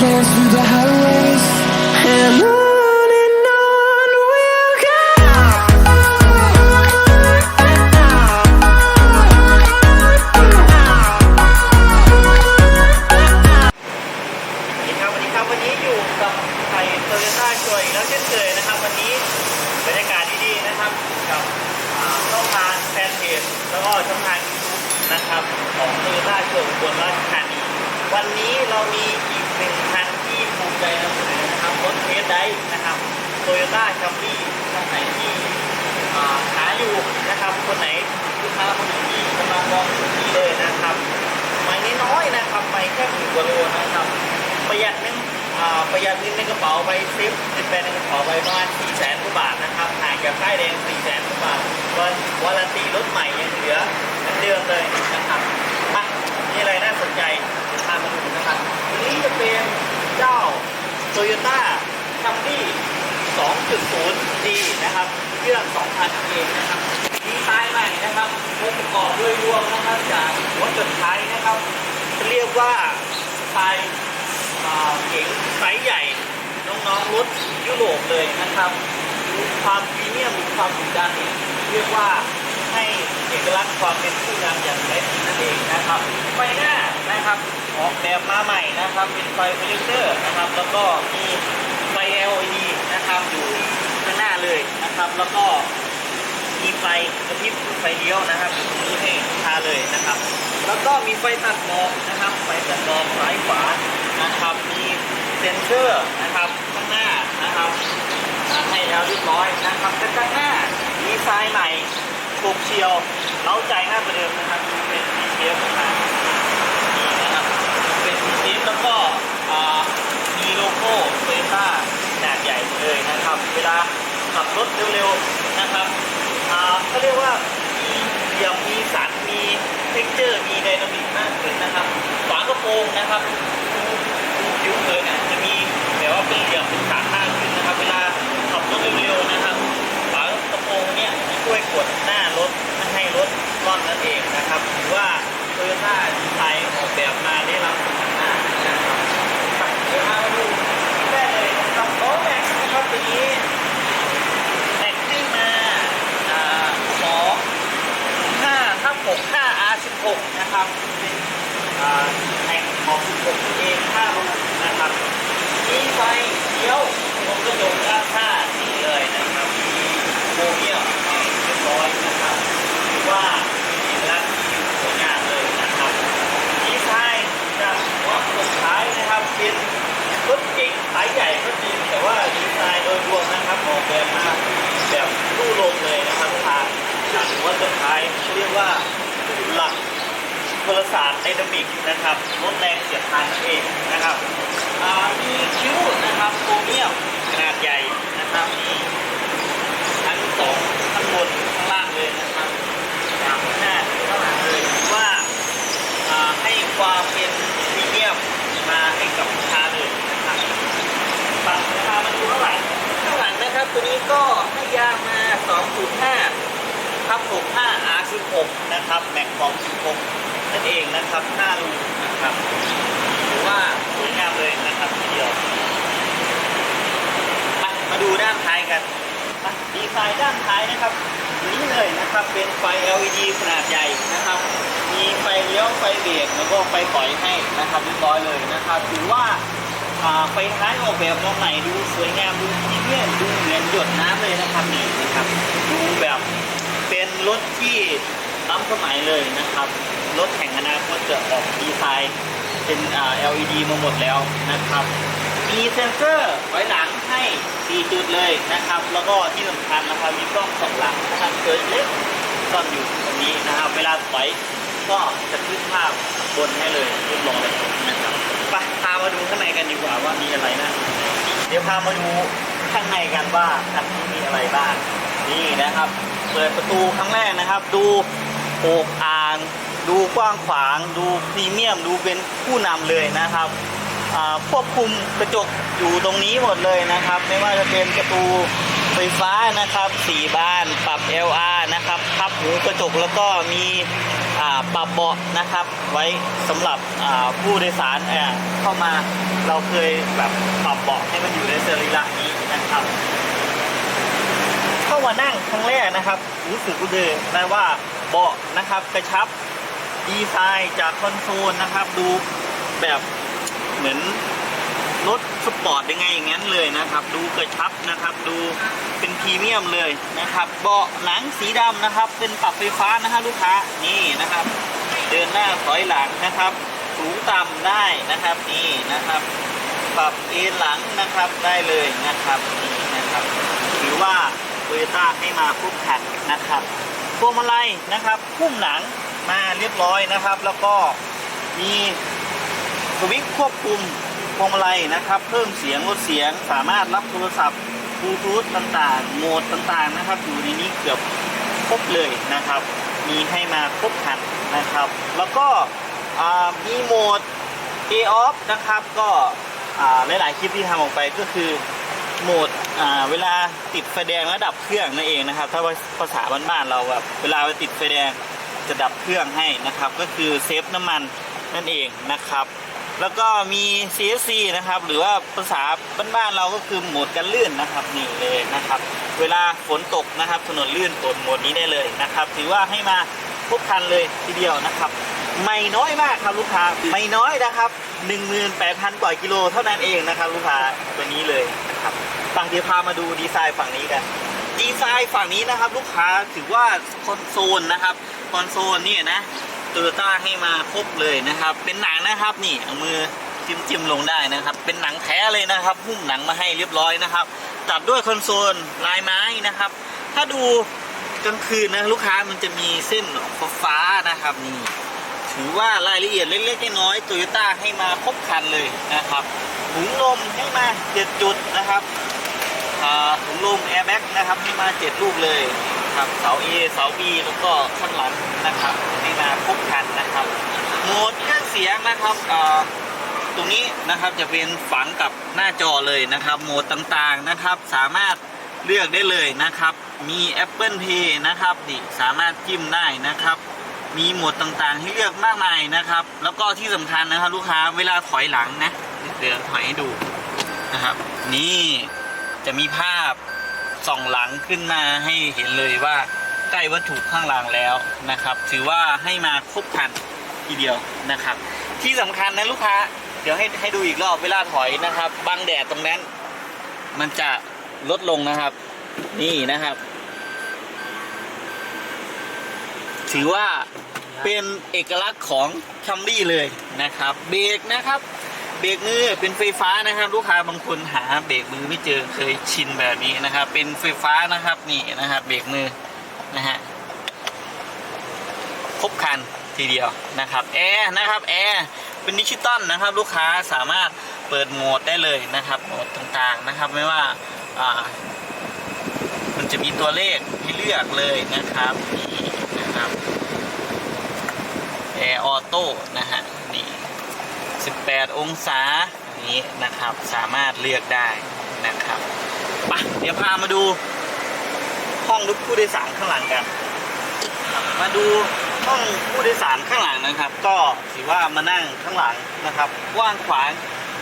dance through the highways and on and on we'll go. สวัสดีครับวันนี้อยู่กับไทยโตโยต้าชวยแล้วเช่นเคยนะครับวันนี้บรรยากาศดีๆนะครับกับช่องทางแฟนเพจแล้วก็ช่องทางยูทูบนะครับของโตโยต้าชวยอุบลราชธานีวันนี้เรามีอีก หนึ่งคันที่ภูมิใจนำเสนอนะครับรถเทสได้นะครับโตโยต้าคัมรี่ท่านไหนที่หาอยู่นะครับ คนไหนลูกค้าคนไหนที่กำลังมองอยู่นี่เลยนะครับไม่น้อยๆนะครับไปแค่หมื่นกว่าโลนะครับ ประหยัดเงินอ่าประหยัดเงินในกระเป๋าไปซิปติดไปในกระเป๋าไปประมาณ4แสนกว่าบาทนะครับห่างจากค่ายแดง4แสนกว่าบาทวันวารันตีรถใหม่ยังเหลือเหมือนเดิมเลยนะครับ มามีอะไรน่าสนใจพามาดูนะครับอันนี้จะเป็นเจ้า Toyota Camry 2.0D นะครับเครื่อง 2,000 เองนะครับดีไซน์ใหม่นะครับองค์ประกอบโดยรวมนะครับจากหัวจนท้ายนะครับเรียกว่าสไตล์เก๋งไซส์ใหญ่ น้องๆรถยุโรปเลยนะครับมีความพรีเมียมมีความดุดันเรียกว่า เอกลักษณ์ความเป็นผู้นำอย่างแท้จริงนั่นเองนะครับ ไฟหน้านะครับออกแบบมาใหม่นะครับเป็นไฟโปรเจคเตอร์นะครับ แล้วก็มีไฟ LED นะครับอยู่ข้างหน้าเลยนะครับ แล้วก็มีไฟกระพริบไฟเลี้ยวนะครับอยู่ตรงนี้ให้ทาเลยนะครับ แล้วก็มีไฟตัดหมอกนะครับ ไฟตัดหมอกซ้ายขวานะครับ มีเซ็นเซอร์นะครับข้างหน้านะครับให้แล้วเรียบร้อยนะครับแต่ข้างหน้าดีไซน์ใหม่ ถูกเชียวเล้าใจมากกว่าเดิมนะครับ เป็นดีเทลมานี่นะครับ เป็นดีเทลแล้วก็มีโลโก้โตโยต้าขนาดใหญ่เลยนะครับ เวลาขับรถเร็วๆนะครับเขาเรียกว่ามีเหลี่ยมมีสันมีเท็กเจอร์มีไดนามิกมากขึ้นนะครับ ฝากระโปรงนะครับดูดูผิวเผินเนี่ยจะมีแบบว่าเป็นเหลี่ยมเป็นสันมาก น้าดีไซน์ออกแบบมาได้รับคุณค่านะครับเดี๋ยวพาดูได้เลยกับล้อแม็กซ์นะครับตัวนี้แต่งให้มาอ่าสองห้าทับหกห้า R สิบหกนะครับเป็นอ่าแต่งของสิบหกเองห้ารูนะครับมีไฟเลี้ยวตรงกระจกด้านข้างนี่เลยนะครับ มีโมเดียมให้เรียบร้อยนะครับถือว่าเป็นเอกลักษณ์ที่สวยงามเลยนะครับ ดีไซน์จากหัวสุดท้ายนะครับเป็นรถเก๋งสายใหญ่ก็จริงแต่ว่าดีไซน์โดยรวมนะครับออกแบบมาแบบรูลงเลยนะครับทางจากหัวสุดท้าย เรียกว่าหลักพลศาสตร์ไดนามิกนะครับลดแรงเสียดทานนั่นเองนะครับมีคิ้วนะครับโครเมียมขนาดใหญ่นะครับมีทั้งสองข้างบนข้างล่างเลยนะครับจากข้างหน้าข้างหลังเลยว่าให้ความเป็นพรีเมียมมาให้กับลูกค้าเลยนะครับฝั่งราคามาดูข้างหลังข้างหลังนะครับ ตัวนี้ก็ให้ยางมา 2.5 ทับ 65 R16 นะครับแม็กของ16 นั่นเองนะครับ5รูนะครับถือว่าสวยงามเลยนะครับทีเดียวมามาดูด้านท้ายกันดีไซน์ด้านท้ายนะครับ นี้เลยนะครับเป็นไฟ LED ขนาดใหญ่นะครับ มีไฟเลี้ยวไฟเบรกแล้วก็ไฟถอยให้นะครับเรียบร้อยเลยนะครับถือว่าไฟท้ายออกแบบมาใหม่ดูสวยงามดูพรีเมียมดูเหมือนหยดน้ำเลยนะครับนี่นะครับดูแบบ รถที่ล้ำสมัยเลยนะครับ รถแข่งอนาคตจะออกดีไซน์เป็นอ่า LED มาหมดแล้วนะครับ มีเซ็นเซอร์ไว้หลังให้ 4 จุดเลยนะครับ แล้วก็ที่สำคัญนะครับมีกล้องสองหลังนะครับเกิดเล็กซ่อนอยู่ตรงนี้นะครับ เวลาถอยก็จะขึ้นภาพบนให้เลยเรียบร้อยนะครับไปพามาดูข้างในกันดีกว่าว่ามีอะไรนะเดี๋ยวพามาดูข้างในกันว่าคันนี้มีอะไรบ้างนี่นะครับ เปิดประตูครั้งแรกนะครับ ดูโอกอ่าง ดูกว้างขวาง ดูพรีเมียม ดูเป็นผู้นำเลยนะครับควบคุมกระจกอยู่ตรงนี้หมดเลยนะครับ ไม่ว่าจะเป็นประตูไฟฟ้านะครับสี่บานปรับ LR นะครับพับหูกระจกแล้วก็มีปรับเบาะนะครับ ไว้สำหรับผู้โดยสารอ่าเข้ามาเราเคยแบบปรับเบาะให้มันอยู่ในสรีระนี้นะครับามานั่งครั้งแรกนะครับ รู้สึกเลยได้ว่าเบาะนะครับกระชับดีไซน์จากคอนโซลนะครับ ดูแบบเหมือนรถสปอร์ตยังไงอย่างนั้นเลยนะครับ ดูกระชับนะครับ ดูเป็นพรีเมียมเลยนะครับเบาะหนังสีดำนะครับ เป็นปรับไฟฟ้านะฮะลูกค้านี่นะครับ เดินหน้าถอยหลังนะครับ สูงต่ำได้นะครับนี่นะครับ ปรับเอนหลังนะครับได้เลยนะครับนี่นะครับถือว่า โตโยต้าให้มาครบครันนะครับพวงมาลัยนะครับพุ่มหนังมาเรียบร้อยนะครับ แล้วก็มีสวิตช์ควบคุมพวงมาลัยนะครับ เพิ่มเสียงลดเสียงสามารถรับโทรศัพท์บลูทูธต่างๆโหมดต่างๆนะครับ อยู่ในนี้เกือบครบเลยนะครับ มีให้มาครบคันนะครับ แล้วก็มีโหมด A off นะครับ ก็หลายๆคลิปที่ทำออกไปก็คือโหมด เวลาติดไฟแดงแล้วดับเครื่องนั่นเองนะครับ ถ้าภาษาบ้านๆเราแบบเวลาไปติดไฟแดงจะดับเครื่องให้นะครับ ก็คือเซฟน้ำมันนั่นเองนะครับ แล้วก็มี CSC นะครับ หรือว่าภาษาบ้านๆเราก็คือโหมดกันลื่นนะครับนี่เลยนะครับ เวลาฝนตกนะครับถนนลื่นกดโหมดนี้ได้เลยนะครับ ถือว่าให้มาครบคันเลยทีเดียวนะครับ ไม่น้อยมากครับลูกค้าไม่น้อยนะครับ 18,000 กว่ากิโลเท่านั้นเองนะครับ ลูกค้าตัวนี้เลยนะครับ ฝั่งเดี๋ยวพามาดูดีไซน์ฝั่งนี้กัน ดีไซน์ฝั่งนี้นะครับ ลูกค้าถือว่าคอนโซลนะครับ คอนโซลเนี่ยนะโตโยต้าให้มาครบเลยนะครับ เป็นหนังนะครับนี่เอามือจิ้มจิ้มลงได้นะครับ เป็นหนังแท้เลยนะครับหุ้มหนังมาให้เรียบร้อยนะครับ ตัดด้วยคอนโซลลายไม้นะครับ ถ้าดูกลางคืนนะลูกค้ามันจะมีเส้นฟ้านะครับนี่ถือว่ารายละเอียดเล็กๆน้อยๆโตโยต้าให้มาครบครันเลยนะครับถุงลมให้มาเจ็ดจุดนะครับ ถุงลมแอร์แบ็กนะครับให้มาเจ็ดลูกเลยครับเสา A เสา B แล้วก็ข้างหลังนะครับให้มาครบคันนะครับโหมดเครื่องเสียงนะครับตรงนี้นะครับจะเป็นฝังกับหน้าจอเลยนะครับโหมดต่างๆนะครับสามารถเลือกได้เลยนะครับ มี Apple Pay นะครับนี่สามารถจิ้มได้นะครับ มีโหมดต่างๆให้เลือกมากมายนะครับ แล้วก็ที่สำคัญนะครับลูกค้าเวลาถอยหลังนะเดี๋ยวถอยให้ดูนะครับ นี่ จะมีภาพส่องหลังขึ้นมาให้เห็นเลยว่าใกล้วัตถุข้างหลังแล้วนะครับ ถือว่าให้มาครบคันทีเดียวนะครับ ที่สำคัญนะลูกค้า เดี๋ยวให้ให้ดูอีกรอบเวลาถอยนะครับบังแดดตรงนั้น มันจะลดลงนะครับ นี่นะครับ ถือว่าเป็นเอกลักษณ์ของคัมรี่เลยนะครับ เบรกนะครับ เบรกมือเป็นไฟฟ้านะครับ ลูกค้าบางคนหาเบรกมือไม่เจอเคยชินแบบนี้นะครับ เป็นไฟฟ้านะครับนี่นะครับเบรกมือนะฮะครบคันทีเดียวนะครับแอร์นะครับแอร์เป็นดิจิตอลนะครับ ลูกค้าสามารถเปิดโหมดได้เลยนะครับโหมดต่างๆนะครับ ไม่ว่าอ่ามันจะมีตัวเลขให้เลือกเลยนะครับนี่นะครับแอร์ออโต้นะฮะ 18 องศาอย่างนี้นะครับ สามารถเลือกได้นะครับไปะเดี๋ยวพามาดูห้องผู้โดยสารข้างหลังกัน มาดูห้องผู้โดยสารข้างหลังนะครับ ก็ถือว่ามานั่งข้างหลังนะครับกว้างขวาง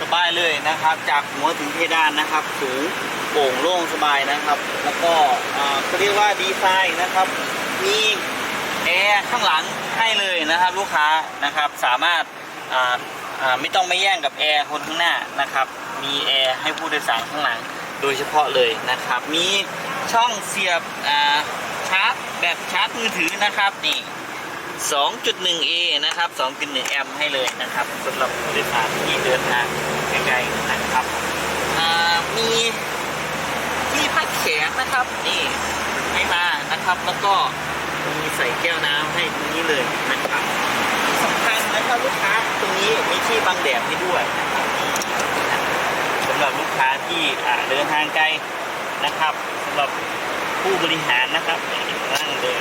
สบายเลยนะครับ จากหัวถึงเพดานนะครับ สูงโปร่งโล่งสบายนะครับ แล้วก็อ่าเขาเรียกว่าดีไซน์นะครับ มีแอร์ข้างหลังให้เลยนะครับ ลูกค้านะครับสามารถอ่าอ่า ไม่ต้องไม่แย่งกับแอร์คนข้างหน้านะครับ มีแอร์ให้ผู้โดยสารข้างหลังโดยเฉพาะเลยนะครับ มีช่องเสียบชาร์จแบตชาร์จมือถือนะครับนี่ 2.1A นะครับ 2.1 แอมป์ให้เลยนะครับสำหรับผู้โดยสารที่เดินทางไกลๆนะครับมีที่พักแขนนะครับนี่ให้มานะครับแล้วก็มีใส่แก้วน้ำให้ตรงนี้เลยนะครับ สำคัญนะครับลูกค้าตรงนี้มีที่บังแดดให้ด้วยนะครับสำหรับลูกค้าที่เดินทางไกลนะครับสำหรับผู้บริหารนะครับนั่งเลย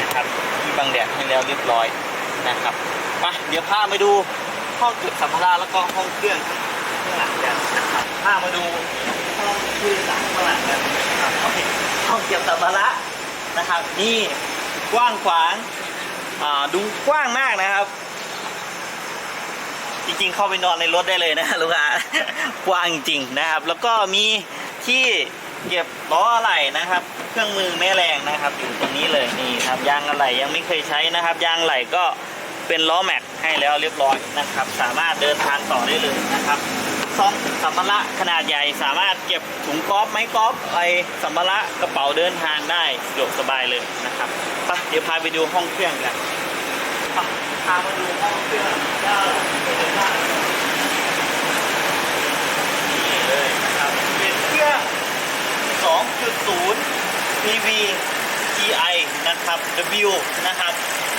นะครับที่บังแดดให้แล้วเรียบร้อยนะครับไปเดี๋ยวพาไปดูห้องเก็บสัมภาระแล้วก็ห้องเครื่องข้างหลังกันนะครับพามาดูห้องผู้โดยสารข้างหลังกันนะครับห้องเก็บสัมภาระนะครับนี่กว้างขวางดูกว้างมากนะครับ จริงๆ เข้าไปนอนในรถได้เลยนะลูกค้ากว้างจริงๆนะครับ แล้วก็มีที่เก็บล้ออะไหล่นะครับ เครื่องมือแม่แรงนะครับ อยู่ตรงนี้เลยนี่ครับยางอะไหล่ยังไม่เคยใช้นะครับ ยางอะไหล่ก็เป็นล้อแม็กให้แล้วเรียบร้อยนะครับ สามารถเดินทางต่อได้เลยนะครับซองสัมภาระขนาดใหญ่สามารถเก็บถุงกอล์ฟไม้กอล์ฟอะไรสัมภาระกระเป๋าเดินทางได้สะดวกสบายเลยนะครับไปเดี๋ยวพาไปดูห้องเครื่องกันไปามาดูห้องเครื่องเจ้าโตโยต้านี่เลยนะครับเป็นเครื่อง 2.0 PV GI นะครับ W นะครับ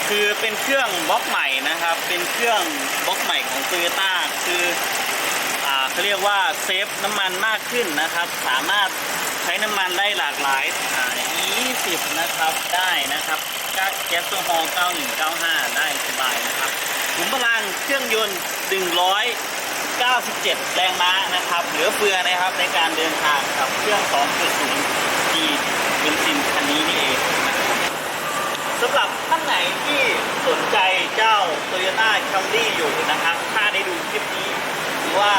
คือเป็นเครื่องบล็อกใหม่นะครับ เป็นเครื่องบล็อกใหม่ของ Toyota คือเขาเรียกว่าเซฟน้ำมันมากขึ้นนะครับ สามารถ ช้น้ำมันได้หลากหลายอ่า20 นะครับ ได้นะครับก๊าซแก๊สโซฮอล์9195 ได้สบายนะครับขุมพลังเครื่องยนต์ 197 แรงม้านะครับ เหลือเฟือนะครับในการเดินทางกับเครื่อง 2.0 G เบนซินคันนี้นี่เองสำหรับท่านไหนที่สนใจเจ้า Toyota Camry อยู่นะครับ ถ้าได้ดูคลิปนี้หรือว่า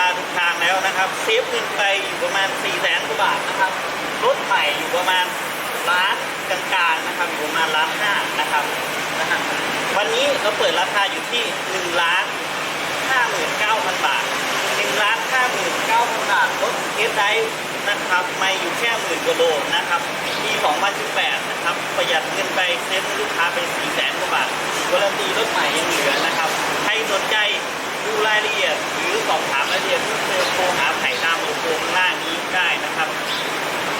มาทุกทางแล้วนะครับ เซฟเงินไปอยู่ประมาณ4 0 0แสนกว่าบาทนะครับรถใหม่อยู่ประมาณล้านกลางๆนะครับอยู่ประมาณล้านห้านะครับนะครับวันนี้เราเปิดราคาอยู่ที่1ล้าน59,000บาท1ล้าน59,000บาทรถเอสไดนะครับไม่อยู่แค่หมื่นกว่าโลนะครับปี2018นะครับประหยัดเงินไปเซ็นลูกค้าไป4แสนกว่าบาทการันตีรถใหม่ยังเหลือนะครับใครสนใจ ดูรายละเอียด หรือสอบถามรายละเอียดเพิ่มเติมโทรหาไผ่ตามโลโก้ข้างล่างนี้ได้นะครับ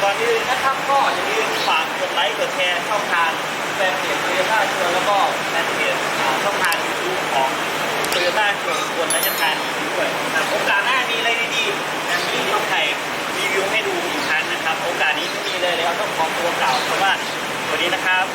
ก่อนอื่นนะครับก็อย่าลืมฝากกดไลค์กดแชร์ช่องทางแฟนเพจโตโยต้าชวร์แล้วก็แฟนเพจช่องทางยูทูบของโตโยต้าชวร์คนและจะทานด้วยนะครับโอกาสหน้ามีอะไรดีๆอย่างนี้ต้องไทยรีวิวให้ดูอีกครั้งนะครับ โอกาสนี้ไม่มีเลยแล้วต้องขอตัวเก่าเพราะว่าสวัสดีนะครับ